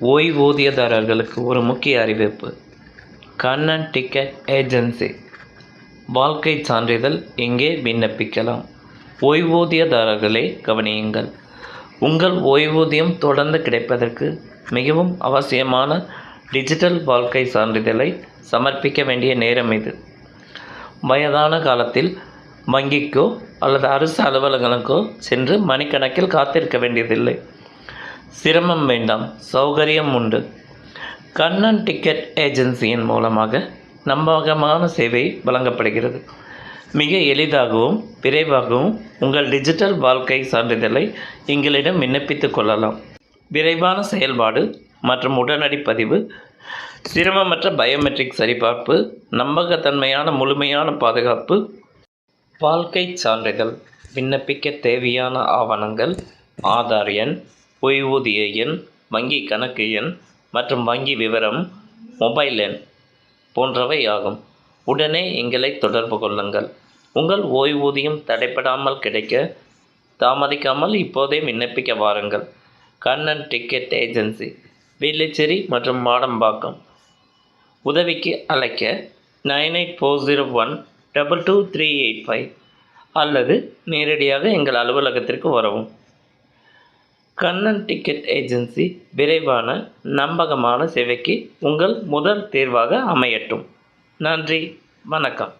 ஓய்வூதியதாரர்களுக்கு ஒரு முக்கிய அறிவிப்பு. கண்ணன் டிக்கெட் ஏஜென்சி வாழ்க்கை சான்றிதழ் இங்கே விண்ணப்பிக்கலாம். ஓய்வூதியதாரர்களே கவனியுங்கள். உங்கள் ஓய்வூதியம் தொடர்ந்து கிடைப்பதற்கு மிகவும் அவசியமான டிஜிட்டல் வாழ்க்கை சான்றிதழை சமர்ப்பிக்க வேண்டிய நேரம் இது. வயதான காலத்தில் வங்கிக்கோ அல்லது அரசு அலுவலகங்களுக்கோ சென்று மணிக்கணக்கில் காத்திருக்க வேண்டியதில்லை. சிரமம் வேண்டாம் சௌகரியம் உண்டு. கண்ணன் டிக்கெட் ஏஜென்சியின் மூலமாக நம்பகமான சேவை வழங்கப்படுகிறது. மிக எளிதாகவும் விரைவாகவும் உங்கள் டிஜிட்டல் வாழ்க்கை சான்றிதழை எங்களிடம் விண்ணப்பித்துக் கொள்ளலாம். விரைவான செயல்பாடு மற்றும் உடனடி பதிவு சிரமமற்ற பயோமெட்ரிக் சரிபார்ப்பு நம்பகத்தன்மையான முழுமையான பாதுகாப்பு வாழ்க்கை சான்றிதழ் விண்ணப்பிக்க தேவையான ஆவணங்கள் ஆதார் எண் ஓய்வூதிய எண் வங்கி கணக்கு எண் மற்றும் வங்கி விவரம் மொபைல் எண் போன்றவை ஆகும். உடனே எங்களை தொடர்பு கொள்ளுங்கள். உங்கள் ஓய்வூதியம் தடைப்படாமல் கிடைக்க தாமதிக்காமல் இப்போதே விண்ணப்பிக்க வாருங்கள். கண்ணன் டிக்கெட் ஏஜென்சி வேலைச்சேரி மற்றும் மாடம்பாக்கம். உதவிக்கு அழைக்க nine eight four zero one double two three eight five அல்லது நேரடியாக எங்கள் அலுவலகத்திற்கு வரவும். கண்ணன் டிக்கெட் ஏஜென்சி விரைவான நம்பகமான சேவைக்கு உங்கள் முதல் தேர்வாக அமையட்டும். நன்றி வணக்கம்.